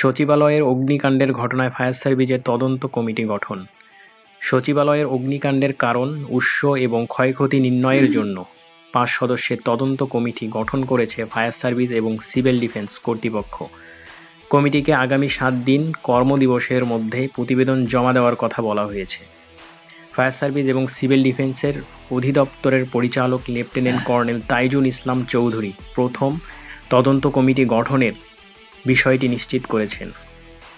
সচিবালয়ের অগ্নিকাণ্ডের ঘটনায় ফায়ার সার্ভিসের তদন্ত কমিটি গঠন। সচিবালয়ের অগ্নিকাণ্ডের কারণ, উৎস এবং ক্ষয়ক্ষতি নির্ণয়ের জন্য পাঁচ সদস্যের তদন্ত কমিটি গঠন করেছে ফায়ার সার্ভিস এবং সিভিল ডিফেন্স কর্তৃপক্ষ। কমিটিকে আগামী সাত দিন কর্মদিবসের মধ্যে প্রতিবেদন জমা দেওয়ার কথা বলা হয়েছে। ফায়ার সার্ভিস এবং সিভিল ডিফেন্সের অধিদপ্তরের পরিচালক লেফটেন্যান্ট কর্নেল তাইজুল ইসলাম চৌধুরী প্রথম তদন্ত কমিটি গঠনের বিষয়টি নিশ্চিত করেছেন।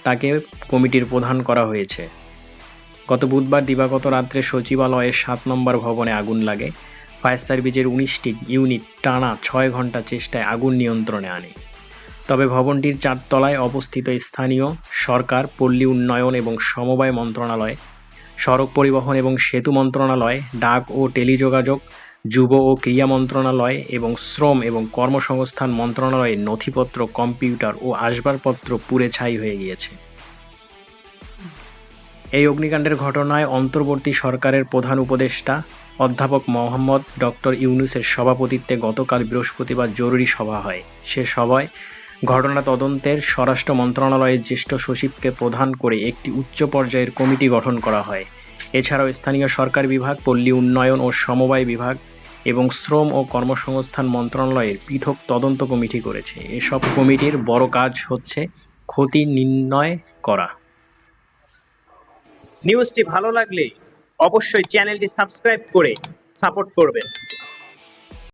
তাকে কমিটির প্রধান করা হয়েছে। গত বুধবার দিবাগত রাত্রে সচিবালয়ের সাত নম্বর ভবনে আগুন লাগে। ফায়ার সার্ভিসের উনিশটি ইউনিট টানা ছয় ঘণ্টা চেষ্টায় আগুন নিয়ন্ত্রণে আনে। তবে ভবনটির চারতলায় অবস্থিত স্থানীয় সরকার, পল্লী উন্নয়ন এবং সমবায় মন্ত্রণালয়, সড়ক পরিবহন এবং সেতু মন্ত্রণালয়, ডাক ও টেলিযোগাযোগ যুব ও ক্রীড়া মন্ত্রণালয় এবং শ্রম এবং কর্মসংস্থান মন্ত্রণালয়ের নথিপত্র, কম্পিউটার ও আসবাবপত্র পুড়ে ছাই হয়ে গিয়েছে। এই অগ্নিকাণ্ডের ঘটনায় অন্তর্বর্তী সরকারের প্রধান উপদেষ্টা অধ্যাপক মোহাম্মদ ডক্টর ইউনুসের সভাপতিত্বে গতকাল বৃহস্পতিবার জরুরি সভা হয়। সে সভায় ঘটনা তদন্তের স্বরাষ্ট্র মন্ত্রণালয়ের জ্যেষ্ঠ সচিবকে প্রধান করে একটি উচ্চ পর্যায়ের কমিটি গঠন করা হয়। এছাড়াও স্থানীয় সরকার বিভাগ, পল্লী উন্নয়ন ও সমবায় বিভাগ এবং শ্রম ও কর্মসংস্থান মন্ত্রণালয়ের পৃথক তদন্ত কমিটি করেছে। এসব কমিটির বড় কাজ হচ্ছে ক্ষতি নির্ণয় করা। নিউজটি ভালো লাগলে অবশ্যই চ্যানেলটি সাবস্ক্রাইব করে সাপোর্ট করবেন।